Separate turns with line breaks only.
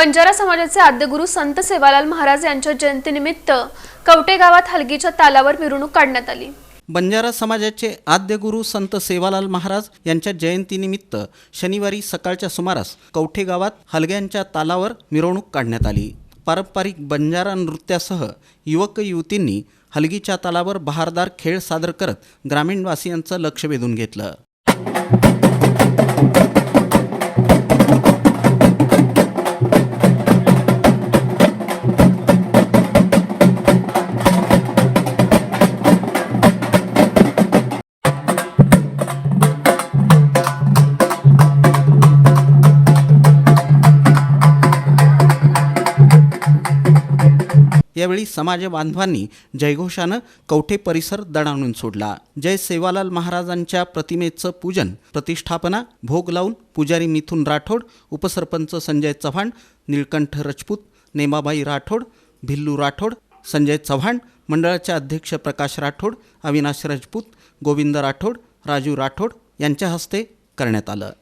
बंजारा समाजाचे आद्यगुरू संत सेवालाल महाराज यांच्या जयंतीनिमित्त कवटे गावात हलगीच्या तालावर मिरवणूक काढण्यात आली.
बंजारा समाजाचे आद्यगुरु संत सेवालाल महाराज यांच्या जयंतीनिमित्त शनिवारी सकाळच्या सुमारास कवठे गावात हलग्यांच्या तालावर मिरवणूक काढण्यात आली. पारंपरिक बंजारा नृत्यासह युवक युवतींनी हलगीच्या तालावर बहारदार खेळ सादर करत ग्रामीणवासियांचं लक्ष वेधून घेतलं. यावेळी समाज बांधवांनी जयघोषानं कवठे परिसर दणाणून सोडला. जय सेवालाल महाराजांच्या प्रतिमेचं पूजन प्रतिष्ठापना भोग लावून पुजारी मिथुन राठोड उपसरपंच संजय चव्हाण निळकंठ रजपूत नेमाबाई राठोड भिल्लू राठोड संजय चव्हाण मंडळाचे अध्यक्ष प्रकाश राठोड अविनाश राजपूत गोविंद राठोड राजू राठोड यांच्या हस्ते करण्यात आलं.